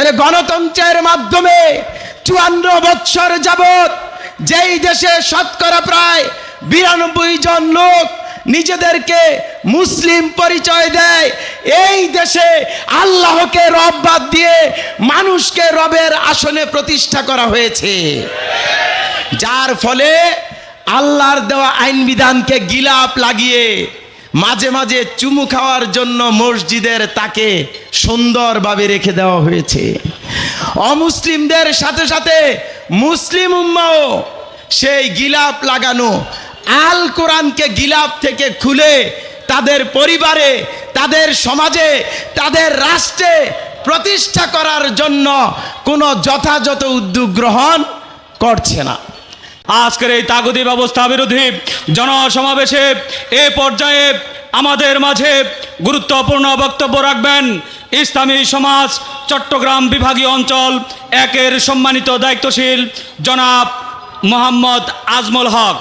তাহলে গণতন্ত্রের মাধ্যমে চুয়ান্ন বৎসর যাবৎ যেই দেশে শতকরা প্রায় বিরানব্বই জন লোক নিজেদেরকে মুসলিম পরিচয় দেয়, এই দেশে আল্লাহকে রব বাদ দিয়ে মানুষকে রবের আসনে প্রতিষ্ঠা করা হয়েছে। যার ফলে আল্লাহর দেওয়া আইন বিধানকে গিলাপ লাগিয়ে মাঝে মাঝে চুমু খাওয়ার জন্য মসজিদের তাকে সুন্দরভাবে রেখে দেওয়া হয়েছে। অমুসলিমদের সাথে সাথে মুসলিম উম্মাও সেই গিলাপ লাগানো, আল কোরআনকে গিলাপ থেকে খুলে তাদের পরিবারে, তাদের সমাজে, তাদের রাষ্ট্রে প্রতিষ্ঠা করার জন্য কোনো যথাযথ উদ্যোগ গ্রহণ করছে না। আজকের এই তাগুদি ব্যবস্থা বিরোধী জনসমাবেশে এ পর্যায়ে আমাদের মাঝে গুরুত্বপূর্ণ বক্তব্য রাখবেন ইসলামী সমাজ চট্টগ্রাম বিভাগীয় অঞ্চল একের সম্মানিত দায়িত্বশীল জনাব মোহাম্মদ আজমল হক।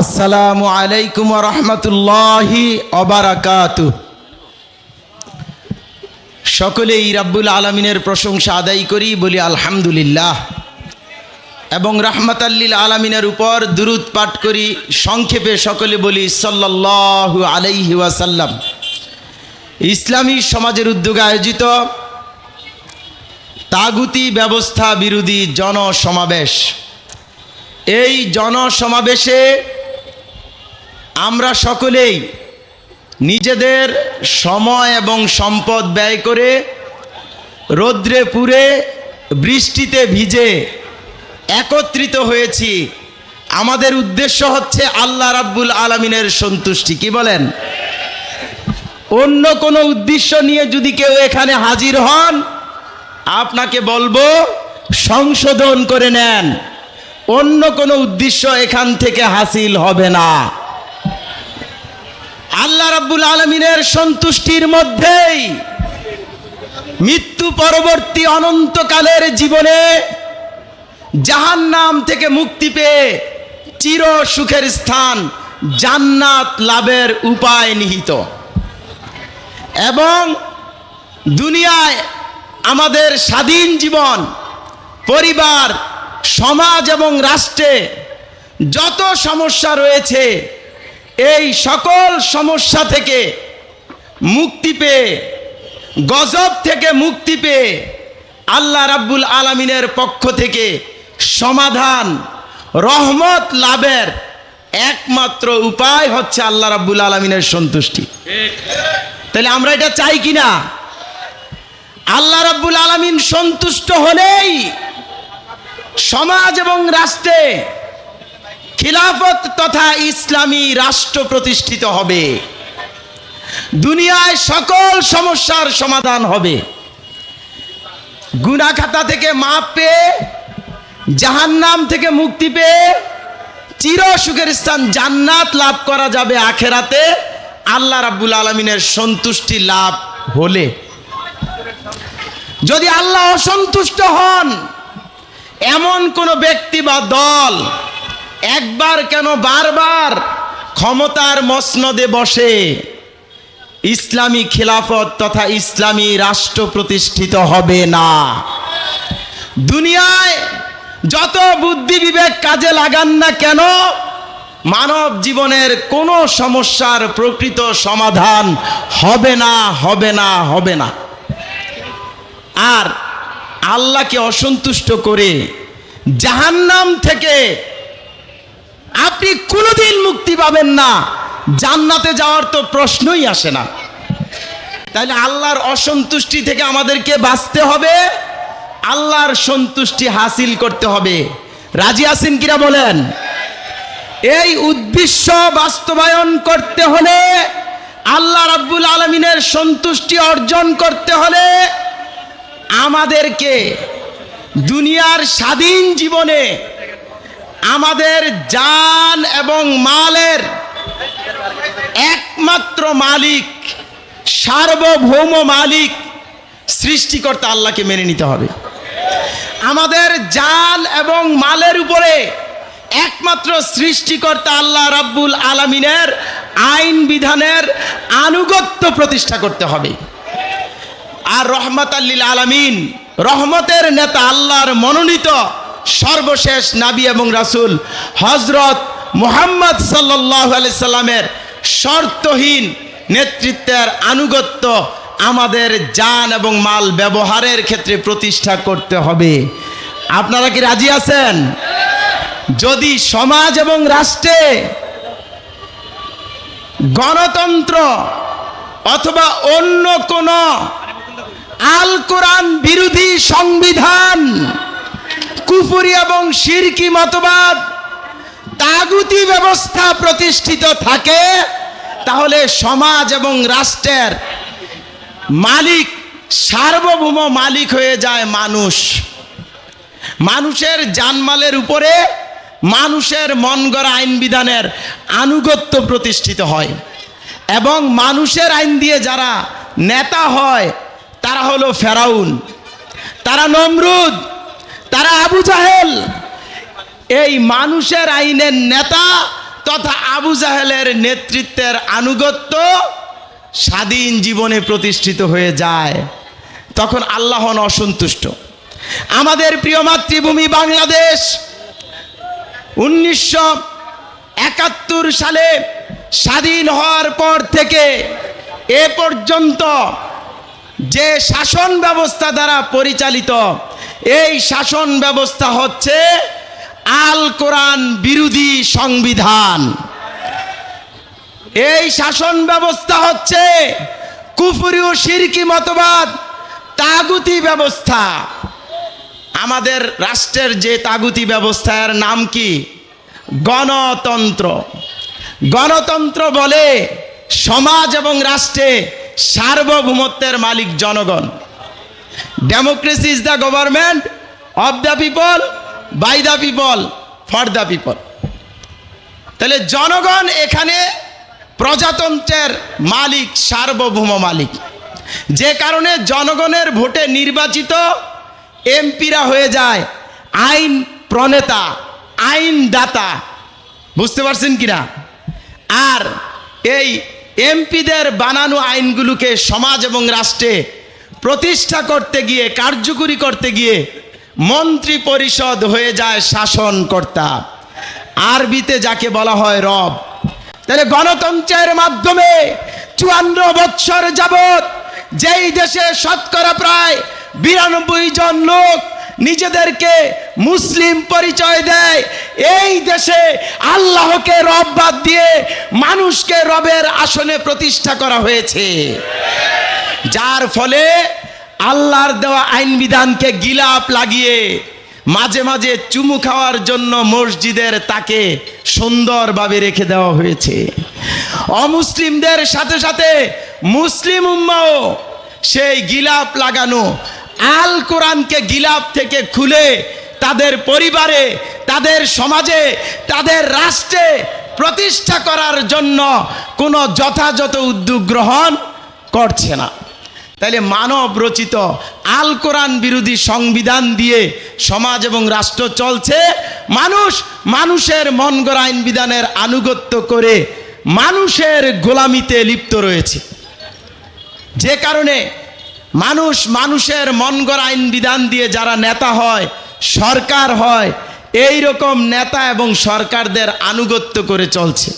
আসসালামু আলাইকুম রহমতুল্লাহি অবারাকাতু সকলেই রাব্বুল আলমিনের প্রশংসা আদায় করি, বলি আলহামদুলিল্লাহ। এবং রাহমাতাল্লিল আলমিনের উপর দুরুদ পাঠ করি, সংক্ষেপে সকলে বলি, সাল্লাল্লাহু আলাইহি ওয়াসাল্লাম। ইসলামী সমাজের উদ্যোগে আয়োজিত তাগুতি ব্যবস্থা বিরোধী জনসমাবেশ। এই জনসমাবেশে আমরা সকলেই নিজেদের সময় এবং সম্পদ ব্যয় করে রৌদ্রে পুড়ে বৃষ্টিতে ভিজে একত্রিত হয়েছি। আমাদের উদ্দেশ্য হচ্ছে আল্লাহ রাব্বুল আলমিনের সন্তুষ্টি, কি বলেন? অন্য কোনো উদ্দেশ্য নিয়ে যদি কেউ এখানে হাজির হন, আপনাকে বলব, সংশোধন করে নেন। অন্য কোনো উদ্দেশ্য এখান থেকে হাসিল হবে না। আল্লাহ রাব্বুল আলমিনের সন্তুষ্টির মধ্যেই মৃত্যু পরবর্তী অনন্তকালের জীবনে জাহান্নাম থেকে মুক্তি পেয়ে চির সুখের স্থান জান্নাত লাভের উপায় নিহিত। এবং দুনিয়ায় আমাদের স্বাধীন জীবন, পরিবার, সমাজ এবং রাষ্ট্রে যত সমস্যা রয়েছে, এই সকল সমস্যা থেকে মুক্তি পেয়ে, গজব থেকে মুক্তি পেয়ে আল্লাহ রাব্বুল আলমিনের পক্ষ থেকে সমাধান, রহমত লাভের একমাত্র উপায় হচ্ছে আল্লাহ রাব্বুল আলমিনের সন্তুষ্টি। তাহলে আমরা এটা চাই কি না আল্লাহ রাব্বুল আলমিন সন্তুষ্ট হলেই সমাজ এবং রাষ্ট্রে খিলাফত তথা ইসলামী রাষ্ট্র প্রতিষ্ঠিত হবে। দুনিয়ায় সকল সমস্যার সমাধান হবে। গুনা খাতা থেকে মাপ পেয়ে জাহান্নাম থেকে মুক্তি পেয়ে চির সুখের স্থান জান্নাত লাভ করা যাবে আখেরাতে। আল্লাহ রাব্বুল আলমিনের সন্তুষ্টি লাভ হলে। যদি আল্লাহ অসন্তুষ্ট হন, এমন কোন ব্যক্তি বা দল একবার কেন বারবার ক্ষমতার মসনদে বসে, ইসলামী খিলাফত তথা ইসলামী রাষ্ট্র প্রতিষ্ঠিত হবে না। দুনিয়ায় যত বুদ্ধি বিবেক কাজে লাগান না কেন, মানব জীবনের কোনো সমস্যার প্রকৃত সমাধান হবে না হবে না হবে না। আর আল্লাহকে অসন্তুষ্ট করে জাহান্নাম থেকে আপনি কোনোদিন মুক্তি পাবেন না, জান্নাতে যাওয়ার তো প্রশ্নই আসে না। তাহলে আল্লাহর অসন্তুষ্টি থেকে আমাদেরকে বাঁচতে হবে। আল্লাহর সন্তুষ্টি হাসিল করতে হবে। রাজি আছেন কিরা বলেন? এই উদ্দেশ্য বাস্তবায়ন করতে হলে, আল্লাহ রাব্বুল আলমিনের সন্তুষ্টি অর্জন করতে হলে আমাদেরকে দুনিয়ার স্বাধীন জীবনে আমাদের জান এবং মালের একমাত্র মালিক, সার্বভৌম মালিক, সৃষ্টিকর্তা আল্লাহকে মেনে নিতে হবে। আমাদের জান এবং মালের উপরে একমাত্র সৃষ্টিকর্তা আল্লাহ রাব্বুল আলমিনের আইন বিধানের আনুগত্য প্রতিষ্ঠা করতে হবে। আর রহমত আল্লিল আলামিন, রহমতের নেতা আল্লাহর মনোনীত সর্বশেষ নাবি এবং রাসূল হজরত মুহাম্মদ সাল্লাহ আলি সাল্লামের শর্তহীন নেতৃত্বের আনুগত্য আমাদের জান এবং মাল ব্যবহারের ক্ষেত্রে প্রতিষ্ঠা করতে হবে। আপনারা কি রাজি আছেন? যদি সমাজ এবং রাষ্ট্রে গণতন্ত্র অথবা অন্য কোন আল কোরআন বিরোধী সংবিধান, কুফুরি এবং শিরকি মতবাদ, তাগুতি ব্যবস্থা প্রতিষ্ঠিত থাকে, তাহলে সমাজ এবং রাষ্ট্রের মালিক, সার্বভৌম মালিক হয়ে যায় মানুষ। মানুষের জানমালের উপরে মানুষের মন গড়া আইন বিধানের আনুগত্য প্রতিষ্ঠিত হয়। এবং মানুষের আইন দিয়ে যারা নেতা হয়, তারা হলো ফেরাউন। তারা নমরুদ, তারা আবু জাহেল। এই মানুষের আইনের নেতা তথা আবু জাহেলের নেতৃত্বের আনুগত্য স্বাধীন জীবনে প্রতিষ্ঠিত হয়ে যায়, তখন আল্লাহ হন অসন্তুষ্ট। আমাদের প্রিয় মাতৃভূমি বাংলাদেশ, উনিশশো একাত্তর সালে স্বাধীন হওয়ার পর থেকে এ পর্যন্ত যে শাসন ব্যবস্থা দ্বারা পরিচালিত, এই শাসন ব্যবস্থা হচ্ছে আল কোরআন বিরোধী সংবিধান। এই শাসন ব্যবস্থা হচ্ছে কুফুরি ও শিরকি মতবাদ, তাগুতি ব্যবস্থা। আমাদের রাষ্ট্রের যে তাগুতি ব্যবস্থার নাম কি? গণতন্ত্র। গণতন্ত্র বলে সমাজ এবং রাষ্ট্রে সার্বভৌমত্বের মালিক জনগণ। Democracy is the government of the people by the people for the people তাহলে জনগণ এখানে প্রজাতন্ত্রের মালিক, সার্বভৌম মালিক। যে কারণে জনগণের ভোটে নির্বাচিত এমপিরা হয়ে যায় আইন প্রণেতা আইন দাতা বুঝতে পারছেন কিনা? আর এই এমপিদের বানানো আইনগুলোকে সমাজ এবং রাষ্ট্রে প্রতিষ্ঠা করতে গিয়ে, কার্যকরী করতে গিয়ে মন্ত্রী পরিষদ হয়ে যায় শাসনকর্তা। আরবিতে যাকে বলা হয় রব তাহলে গণতন্ত্রের মাধ্যমে চুয়ান্ন বৎসর যাবৎ যেই দেশে শতকরা প্রায় বিরানব্বই জন লোক নিজেদেরকে মুসলিম পরিচয় দেয়, এই দেশে আল্লাহকে রব বাদ দিয়ে মানুষকে রবের আসনে প্রতিষ্ঠা করা হয়েছে। যার ফলে আল্লাহর দেওয়া আইন বিধানকে গিলাপ লাগিয়ে মাঝে মাঝে চুমু খাওয়ার জন্য মসজিদের তাকে সুন্দরভাবে রেখে দেওয়া হয়েছে। অমুসলিমদের সাথে সাথে মুসলিম উম্মাও সেই গিলাপ লাগানো, আল কোরআনকে গিলাপ থেকে খুলে তাদের পরিবারে, তাদের সমাজে, তাদের রাষ্ট্রে প্রতিষ্ঠা করার জন্য কোনো যথাযথ উদ্যোগ গ্রহণ করছে না। তাইলে মানব রচিত আল কোরআন বিরোধী সংবিধান দিয়ে সমাজ এবং রাষ্ট্র চলছে, মানুষ মানুষের মন গড়া আইন বিধানের আনুগত্য করে মানুষের গোলামিতে লিপ্ত রয়েছে। যে কারণে মানুষ মানুষের মন গড়া আইন বিধান দিয়ে যারা নেতা হয়, সরকার হয়, এই রকম নেতা এবং সরকারদের আনুগত্য করে চলছে।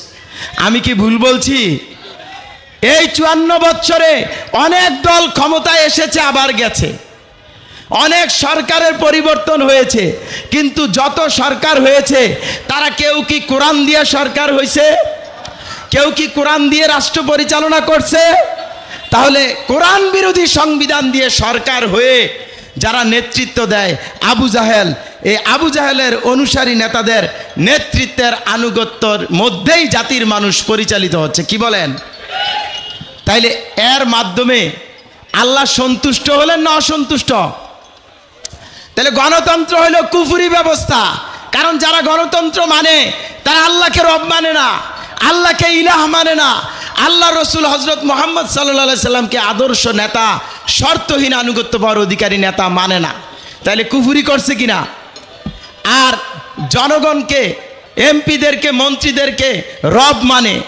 আমি কি ভুল বলছি? এই চুয়ান্ন বছরে অনেক দল ক্ষমতায় এসেছে, আবার গেছে। অনেক সরকারের পরিবর্তন হয়েছে, কিন্তু যত সরকার হয়েছে, তারা কেউ কি কোরআন দিয়ে সরকার হয়েছে কেউ কি কোরআন দিয়ে রাষ্ট্র পরিচালনা করছে? তাহলে কোরআন বিরোধী সংবিধান দিয়ে সরকার হয়ে যারা নেতৃত্ব দেয়, আবু জাহেল, এই আবু জাহেলের অনুসারী নেতাদের নেতৃত্বের আনুগত্যর মধ্যেই জাতির মানুষ পরিচালিত হচ্ছে, কি বলেন? তাইলে এর মাধ্যমে আল্লাহ সন্তুষ্ট হলেন না অসন্তুষ্ট? তাহলে গণতন্ত্র হলো কুফুরি ব্যবস্থা। কারণ যারা গণতন্ত্র মানে তারা আল্লাহকে রব মানে না, আল্লাহকে ইলাহ মানে না। আল্লাহ রসুল হজরত মোহাম্মদ সাল্লা সাল্লামকে আদর্শ নেতা, শর্তহীন আনুগত্য পাওয়ার অধিকারী নেতা মানে না। তাহলে কুফুরি করছে কিনা? আর জনগণকে, এমপিদেরকে, মন্ত্রীদেরকে রব মানে।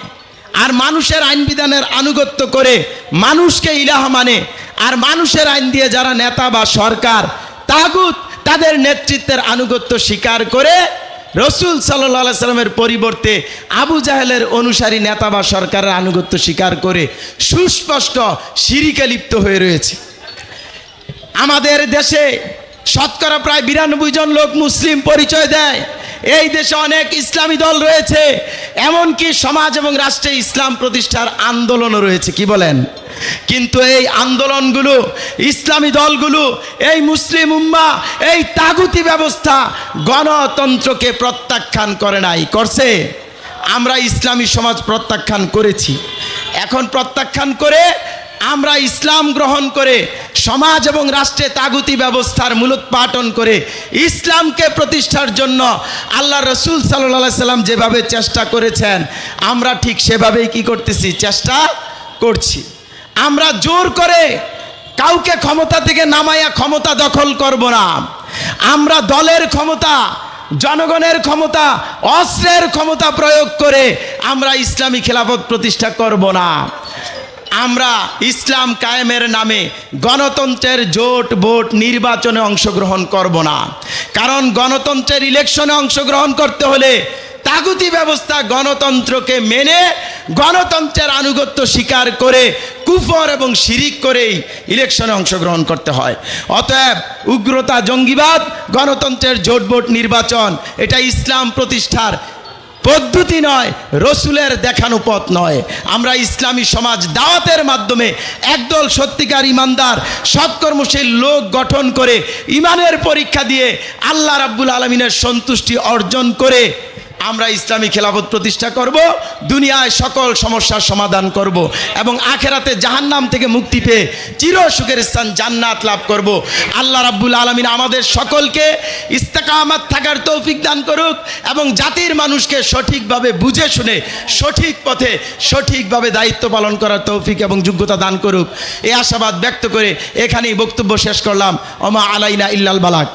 আর মানুষের আইন বিধানের আনুগত্য করে মানুষকে ইলাহ মানে। আর মানুষের আইন দিয়ে যারা নেতা বা সরকার তাগুত তাদের নেতৃত্বের আনুগত্য স্বীকার করে রসুল সাল্লাহ সাল্লামের পরিবর্তে আবু জাহেলের অনুসারী নেতা বা সরকারের আনুগত্য স্বীকার করে সুস্পষ্ট সিরিকে লিপ্ত হয়ে রয়েছে। আমাদের দেশে শতকরা প্রায় বিরানব্বই জন লোক মুসলিম পরিচয় দেয়। এই দেশে অনেক ইসলামী দল রয়েছে, এমনকি সমাজ এবং রাষ্ট্রে ইসলাম প্রতিষ্ঠার আন্দোলনও রয়েছে, কি বলেন? কিন্তু এই আন্দোলনগুলো, ইসলামী দলগুলো, এই মুসলিম উম্মা, এই তাগুতি ব্যবস্থা গণতন্ত্রকে প্রত্যাখ্যান করে নাই, করছে। আমরা ইসলামী সমাজ প্রত্যাখ্যান করেছি। এখন প্রত্যাখ্যান করে আমরা ইসলাম গ্রহণ করে, সমাজ এবং রাষ্ট্রে তাগুতি ব্যবস্থার মূলোৎপাটন করে ইসলামকে প্রতিষ্ঠার জন্য আল্লাহ রসুল সাল্লাহ সাল্লাম যেভাবে চেষ্টা করেছেন, আমরা ঠিক সেভাবেই কি করতেছি? চেষ্টা করছি। আমরা জোর করে কাউকে ক্ষমতা থেকে নামাইয়া ক্ষমতা দখল করব না। আমরা দলের ক্ষমতা, জনগণের ক্ষমতা, অস্ত্রের ক্ষমতা প্রয়োগ করে আমরা ইসলামী খেলাফত প্রতিষ্ঠা করব না। আমরা ইসলাম কায়েমের নামে গণতন্ত্রের জোট ভোট নির্বাচনে অংশগ্রহণ করব না। কারণ গণতন্ত্রের ইলেকশনে অংশগ্রহণ করতে হলে তাগুতি ব্যবস্থা গণতন্ত্রকে মেনে গণতন্ত্রের আনুগত্য স্বীকার করে কুফর এবং শিরিক করেই ইলেকশনে অংশগ্রহণ করতে হয়। অতএব উগ্রতা, জঙ্গিবাদ, গণতন্ত্রের জোট ভোট নির্বাচন, এটা ইসলাম প্রতিষ্ঠার পদ্ধতি নয়, রসুলের দেখানো পথ নয়। আমরা ইসলামী সমাজ দাওয়াতের মাধ্যমে একদল সত্যিকার ইমানদার, সৎকর্মশীল লোক গঠন করে ইমানের পরীক্ষা দিয়ে আল্লাহ রাব্বুল আলমিনের সন্তুষ্টি অর্জন করে আমরা ইসলামী খেলাফত প্রতিষ্ঠা করব, দুনিয়ায় সকল সমস্যার সমাধান করব এবং আখেরাতে জাহান্নাম থেকে মুক্তি পেয়ে চির সুখের স্থান জান্নাত লাভ করব। আল্লাহ রাব্বুল আলমিন আমাদের সকলকে ইস্তেকামাত থাকার তৌফিক দান করুক এবং জাতির মানুষকে সঠিকভাবে বুঝে শুনে, সঠিক পথে সঠিকভাবে দায়িত্ব পালন করার তৌফিক এবং যোগ্যতা দান করুক। এই আশাবাদ ব্যক্ত করে এখানেই বক্তব্য শেষ করলাম। অমা আলাইনা ইল্লাল বালাক।